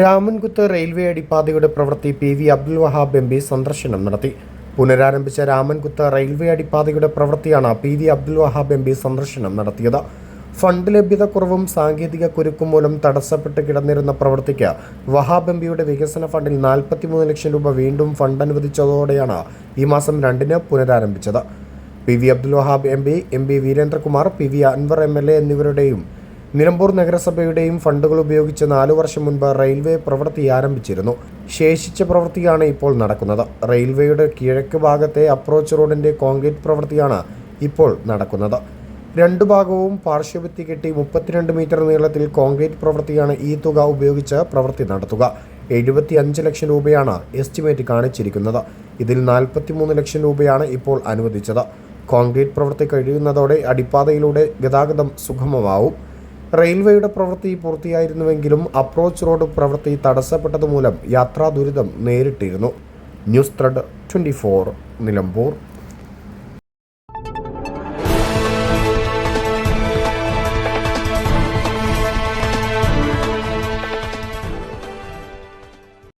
Ramankuthu railway അടിപ്പാതയുടെ പ്രവൃത്തി P V Abdul Wahab M P സന്ദർശനം നടത്തി. പുനരാരംഭിച്ച രാമൻകുത്ത് റെയിൽവേ അടിപ്പാതയുടെ പ്രവൃത്തിയാണ് P V Abdul Wahab M P സന്ദർശനം നടത്തിയത്. ഫണ്ട് ലഭ്യതക്കുറവും സാങ്കേതിക കുരുക്കും മൂലം തടസ്സപ്പെട്ട് കിടന്നിരുന്ന പ്രവൃത്തിക്ക് വഹാബ് എം പിയുടെ വികസന ഫണ്ടിൽ നാൽപ്പത്തിമൂന്ന് ലക്ഷം രൂപ വീണ്ടും ഫണ്ട് അനുവദിച്ചതോടെയാണ് ഈ മാസം രണ്ടിന് പുനരാരംഭിച്ചത്. P V Abdul Wahab M P M P Veerendrakumar P V Anvar M L A എന്നിവരുടെയും Nilambur നഗരസഭയുടെയും ഫണ്ടുകൾ ഉപയോഗിച്ച് നാലു വർഷം മുൻപ് റെയിൽവേ പ്രവൃത്തി ആരംഭിച്ചിരുന്നു. ശേഷിച്ച പ്രവൃത്തിയാണ് ഇപ്പോൾ നടക്കുന്നത്. റെയിൽവേയുടെ കിഴക്ക് ഭാഗത്തെ അപ്രോച്ച് റോഡിന്റെ കോൺക്രീറ്റ് പ്രവൃത്തിയാണ് ഇപ്പോൾ നടക്കുന്നത്. രണ്ടു ഭാഗവും പാർശ്വഭിത്തി കെട്ടി മുപ്പത്തിരണ്ട് മീറ്റർ നീളത്തിൽ കോൺക്രീറ്റ് പ്രവൃത്തിയാണ് ഈ തുക ഉപയോഗിച്ച് പ്രവൃത്തി നടത്തുക. എഴുപത്തി അഞ്ച് ലക്ഷം രൂപയാണ് എസ്റ്റിമേറ്റ് കാണിച്ചിരിക്കുന്നത്. ഇതിൽ നാൽപ്പത്തിമൂന്ന് ലക്ഷം രൂപയാണ് ഇപ്പോൾ അനുവദിച്ചത്. കോൺക്രീറ്റ് പ്രവൃത്തി കഴിയുന്നതോടെ അടിപ്പാതയിലൂടെ ഗതാഗതം സുഗമമാവും. റെയിൽവേയുടെ പ്രവൃത്തി പൂർത്തിയായിരുന്നുവെങ്കിലും അപ്രോച്ച് റോഡ് പ്രവൃത്തി തടസ്സപ്പെട്ടതുമൂലം യാത്രാ ദുരിതം നേരിട്ടിരുന്നു. News thread twenty Nilambur.